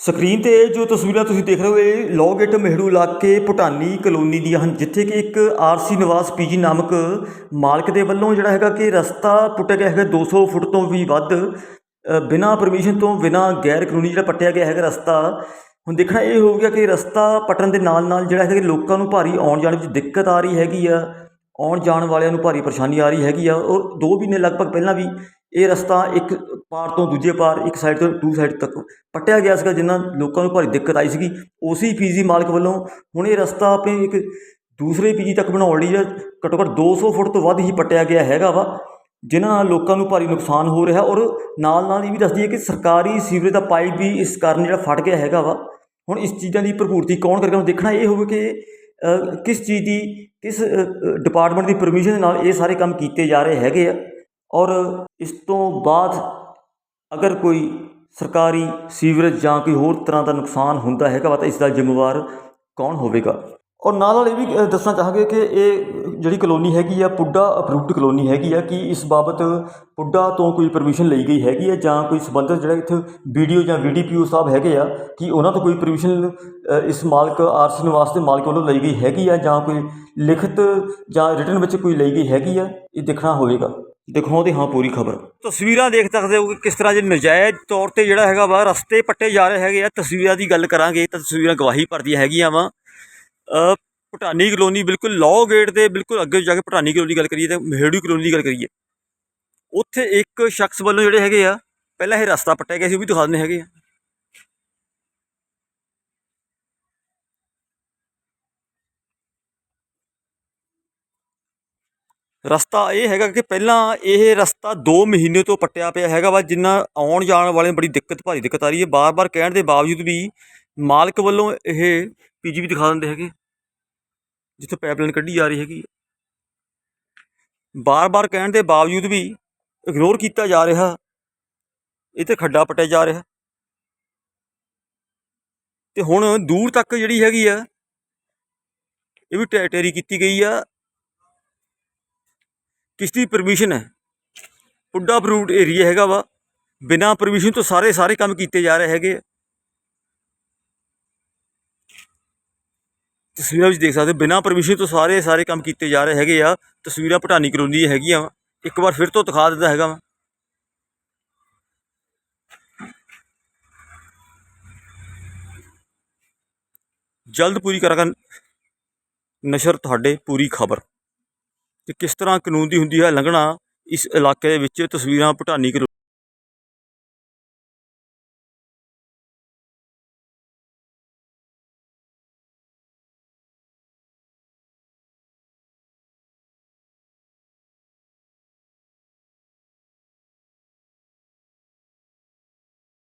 Screen ਤੇ ਜੋ ਤਸਵੀਰਾਂ ਤੁਸੀਂ ਦੇਖ ਰਹੇ ਹੋ ਇਹ ਲੋਗੇਟ ਮਹਿੜੂ ਇਲਾਕੇ ਭੁਟਾਨੀ ਕਲੋਨੀ ਦੀਆਂ ਹਨ ਜਿੱਥੇ ਕਿ ਇੱਕ ਆਰਸੀ ਨਿਵਾਸ ਪੀਜੀ ਨਾਮਕ ਮਾਲਕ ਦੇ ਵੱਲੋਂ ਜਿਹੜਾ ਹੈਗਾ ਕਿ ਰਸਤਾ ਪੁੱਟਿਆ ਗਿਆ ਹੈਗਾ 200 ਫੁੱਟ ਤੋਂ ਵੀ ਵੱਧ ਅ, ਬਿਨਾਂ ਪਰਮਿਸ਼ਨ ਤੋਂ ਬਿਨਾਂ ਗੈਰ ਕਾਨੂੰਨੀ ਜਿਹੜਾ ਪੱਟਿਆ ਗਿਆ ਹੈਗਾ ਰਸਤਾ। ਹੁਣ ਦੇਖਣਾ ਇਹ ਹੋ ਗਿਆ ਕਿ ਰਸਤਾ ਪਟਣ ਦੇ ਨਾਲ ਨਾਲ ਜਿਹੜਾ ਹੈਗਾ ਕਿ ਲੋਕਾਂ ਨੂੰ ਭਾਰੀ ਆਉਣ ਜਾਣ ਵਿੱਚ ਦਿੱਕਤ ਆ ਰਹੀ ਹੈਗੀ ਆ ਆਉਣ ਜਾਣ ਵਾਲਿਆਂ ਨੂੰ ਭਾਰੀ ਪਰੇਸ਼ਾਨੀ ਆ ਰਹੀ ਹੈਗੀ ਆ ਔਰ 2 ਮਹੀਨੇ ਲਗਭਗ ਪਹਿਲਾਂ ਵੀ ਇਹ ਰਸਤਾ ਇੱਕ ਪਾਰ ਤੋਂ ਦੂਜੇ ਪਾਰ, ਇੱਕ ਸਾਈਡ ਤੋਂ ਦੂ ਸਾਈਡ ਤੱਕ ਪੱਟਿਆ ਗਿਆ ਸੀਗਾ, ਜਿੰਨਾਂ ਲੋਕਾਂ ਨੂੰ ਭਾਰੀ ਦਿੱਕਤ ਆਈ ਸੀਗੀ। ਉਸੇ ਪੀਜੀ ਮਾਲਕ ਵੱਲੋਂ ਹੁਣ ਇਹ ਰਸਤਾ ਆਪਣੇ ਇੱਕ ਦੂਸਰੇ ਪੀਜੀ ਤੱਕ ਬਣਾਉਣ ਲਈ ਘੱਟੋ ਘੱਟ 200 ਫੁੱਟ ਤੋਂ ਵੱਧ ਹੀ ਪੱਟਿਆ ਗਿਆ ਹੈਗਾ ਵਾ, ਜਿਨ੍ਹਾਂ ਨਾਲ ਲੋਕਾਂ ਨੂੰ ਭਾਰੀ ਨੁਕਸਾਨ ਹੋ ਰਿਹਾ ਔਰ ਨਾਲ ਨਾਲ ਇਹ ਵੀ ਦੱਸਦੀ ਹੈ ਕਿ ਸਰਕਾਰੀ ਸੀਵਰੇਜ ਦਾ ਪਾਈਪ ਵੀ ਇਸ ਕਾਰਨ ਜਿਹੜਾ ਫਟ ਗਿਆ ਹੈਗਾ ਵਾ। ਹੁਣ ਇਸ ਚੀਜ਼ਾਂ ਦੀ ਭਰਪੂਰਤੀ ਕੌਣ ਕਰੇਗਾ, ਹੁਣ ਦੇਖਣਾ ਇਹ ਹੋਵੇ ਕਿ ਕਿਸ ਚੀਜ਼ ਦੀ, ਕਿਸ ਡਿਪਾਰਟਮੈਂਟ ਦੀ ਪਰਮਿਸ਼ਨ ਦੇ ਨਾਲ ਇਹ ਸਾਰੇ ਕੰਮ ਕੀਤੇ ਜਾ ਰਹੇ ਹੈਗੇ ਆ। ਔਰ ਇਸ ਤੋਂ ਬਾਅਦ ਅਗਰ ਕੋਈ ਸਰਕਾਰੀ ਸੀਵਰੇਜ ਜਾਂ ਕੋਈ ਹੋਰ ਤਰ੍ਹਾਂ ਦਾ ਨੁਕਸਾਨ ਹੁੰਦਾ ਹੈਗਾ ਵਾ ਤਾਂ ਇਸ ਦਾ ਜ਼ਿੰਮੇਵਾਰ ਕੌਣ ਹੋਵੇਗਾ? ਔਰ ਨਾਲ ਨਾਲ ਇਹ ਵੀ ਦੱਸਣਾ ਚਾਹਾਂਗੇ ਕਿ ਇਹ ਜਿਹੜੀ ਕਲੋਨੀ ਹੈਗੀ ਆ, ਪੁੱਡਾ ਅਪਰੂਵਡ ਕਲੋਨੀ ਹੈਗੀ ਆ, ਕਿ ਇਸ ਬਾਬਤ ਪੁੱਡਾ ਤੋਂ ਕੋਈ ਪਰਮਿਸ਼ਨ ਲਈ ਗਈ ਹੈਗੀ ਆ ਜਾਂ ਕੋਈ ਸੰਬੰਧਿਤ ਜਿਹੜਾ ਇੱਥੇ ਵੀਡੀਓ ਜਾਂ ਵੀਡੀਪੀਓ ਸਾਹਿਬ ਹੈਗੇ ਆ, ਕਿ ਉਹਨਾਂ ਤੋਂ ਕੋਈ ਪਰਮਿਸ਼ਨ ਇਸ ਮਾਲਕ ਆਰਸੀ ਨਿਵਾਸ ਦੇ ਮਾਲਕ ਵੱਲੋਂ ਲਈ ਗਈ ਹੈਗੀ ਆ ਜਾਂ ਕੋਈ ਲਿਖਤ ਜਾਂ ਰਿਟਨ ਵਿੱਚ ਕੋਈ ਲਈ ਗਈ ਹੈਗੀ ਆ, ਇਹ ਦੇਖਣਾ ਹੋਵੇਗਾ। ਦਿਖਾਉਂਦੇ ਹਾਂ ਪੂਰੀ ਖਬਰ। ਤਸਵੀਰਾਂ ਦੇਖ ਸਕਦੇ ਹੋ ਕਿ ਕਿਸ ਤਰ੍ਹਾਂ ਜੇ ਨਜਾਇਜ਼ ਤੌਰ ਤੇ ਜਿਹੜਾ ਹੈਗਾ ਵਾ, ਰਸਤੇ ਪੱਟੇ ਜਾ ਰਹੇ ਹੈਗੇ ਆ। ਤਸਵੀਰਾਂ ਦੀ ਗੱਲ ਕਰਾਂਗੇ ਤਾਂ ਤਸਵੀਰਾਂ ਗਵਾਹੀ ਭਰਦੀਆਂ ਹੈਗੀਆਂ ਵਾ। ਪਟਾਨੀ ਕਲੋਨੀ ਬਿਲਕੁਲ ਲੌ ਗੇਟ ਦੇ ਬਿਲਕੁਲ ਅੱਗੇ ਜਾ ਕੇ ਪਟਾਨੀ ਕਲੋਨੀ ਦੀ ਗੱਲ ਕਰੀਏ ਤੇ ਮਹੇੜੂ ਕਲੋਨੀ ਦੀ ਗੱਲ ਕਰੀਏ। ਉੱਥੇ ਇੱਕ ਸ਼ਖਸ ਵੱਲੋਂ ਜਿਹੜੇ ਹੈਗੇ ਆ, ਪਹਿਲਾਂ ਇਹ ਰਸਤਾ ਪੱਟਿਆ ਗਿਆ ਸੀ, ਉਹ ਵੀ ਦਿਖਾ ਦਿੰਦੇ ਹੈਗੇ ਆ। ਰਸਤਾ ਇਹ ਹੈਗਾ ਕਿ ਪਹਿਲਾਂ ਇਹ ਰਸਤਾ 2 ਮਹੀਨੇ ਤੋਂ ਪੱਟਿਆ ਪਿਆ ਹੈਗਾ ਵਾ, ਜਿੰਨਾ ਆਉਣ ਜਾਣ ਵਾਲੇ ਬੜੀ ਦਿੱਕਤ ਭਾਰੀ ਦਿੱਕਤ ਆ ਰਹੀ ਹੈ। ਬਾਰ-ਬਾਰ ਕਹਿਣ ਦੇ ਬਾਵਜੂਦ ਵੀ ਮਾਲਕ ਵੱਲੋਂ ਇਹ ਪੀਜੀ ਵੀ ਦਿਖਾ ਦਿੰਦੇ ਹੈਗੇ, ਜਿੱਥੇ ਪਾਈਪਲਾਈਨ ਕੱਢੀ ਜਾ ਰਹੀ ਹੈਗੀ ਬਾਰ-ਬਾਰ ਕਹਿਣ ਦੇ ਬਾਵਜੂਦ ਵੀ ਇਗਨੋਰ ਕੀਤਾ ਜਾ ਰਿਹਾ, ਇਹ ਤੇ ਖੱਡਾ ਪਟਿਆ ਜਾ ਰਿਹਾ। ਤੇ ਹੁਣ ਦੂਰ ਤੱਕ ਜਿਹੜੀ ਹੈਗੀ ਆ, ਇਹ ਵੀ ਟੈ- ਟੈਰੀ ਕੀਤੀ ਗਈ ਆ। ਕਿਸ ਦੀ ਪਰਮਿਸ਼ਨ ਹੈ? ਪੁੱਡਾ ਅਪਰੂਵਡ ਏਰੀਆ ਹੈਗਾ ਵਾ। ਬਿਨਾਂ ਪਰਮਿਸ਼ਨ ਤੋਂ ਸਾਰੇ ਸਾਰੇ ਕੰਮ ਕੀਤੇ ਜਾ ਰਹੇ ਹੈਗੇ ਆ। ਤਸਵੀਰਾਂ ਵਿੱਚ ਦੇਖ ਸਕਦੇ ਹੋ, ਬਿਨਾਂ ਪਰਮਿਸ਼ਨ ਤੋਂ ਸਾਰੇ ਸਾਰੇ ਕੰਮ ਕੀਤੇ ਜਾ ਰਹੇ ਹੈਗੇ ਆ। ਤਸਵੀਰਾਂ ਪਟਾਨੀ ਕਲੋਨੀ ਹੈਗੀਆਂ ਵਾ। ਇੱਕ ਵਾਰ ਫਿਰ ਤੋਂ ਦਿਖਾ ਦਿੰਦਾ ਹੈਗਾ ਵਾ। ਜਲਦ ਪੂਰੀ ਕਰਾਂਗਾ ਨਸ਼ਰ ਤੁਹਾਡੇ ਪੂਰੀ ਖਬਰ। ਕਿ ਕਿਸ ਤਰ੍ਹਾਂ ਕਾਨੂੰਨ ਦੀ ਹੁੰਦੀ ਹੈ ਲੰਘਣਾ ਇਸ ਇਲਾਕੇ ਦੇ ਵਿੱਚ ਤਸਵੀਰਾਂ ਭਟਾਨੀ ਕਲੋ